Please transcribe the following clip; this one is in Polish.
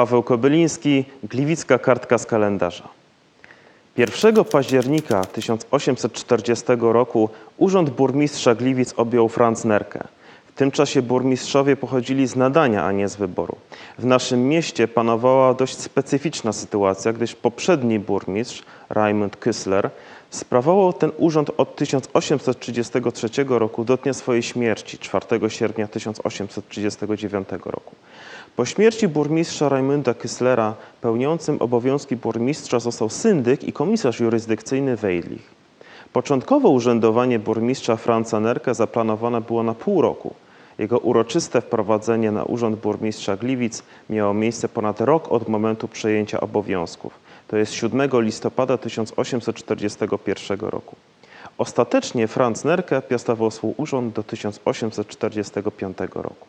Paweł Kobyliński, Gliwicka Kartka z kalendarza. 1 października 1840 roku Urząd Burmistrza Gliwic objął Franz Nerke. W tym czasie burmistrzowie pochodzili z nadania, a nie z wyboru. W naszym mieście panowała dość specyficzna sytuacja, gdyż poprzedni burmistrz, Raimund Küssler, sprawował ten urząd od 1833 roku do dnia swojej śmierci, 4 sierpnia 1839 roku. Po śmierci burmistrza Raimunda Küsslera pełniącym obowiązki burmistrza został syndyk i komisarz jurysdykcyjny Weidlich. Początkowo urzędowanie burmistrza Franza Nerke zaplanowane było na pół roku. Jego uroczyste wprowadzenie na urząd burmistrza Gliwic miało miejsce ponad rok od momentu przejęcia obowiązków, to jest 7 listopada 1841 roku. Ostatecznie Franz Nerke piastował swój urząd do 1845 roku.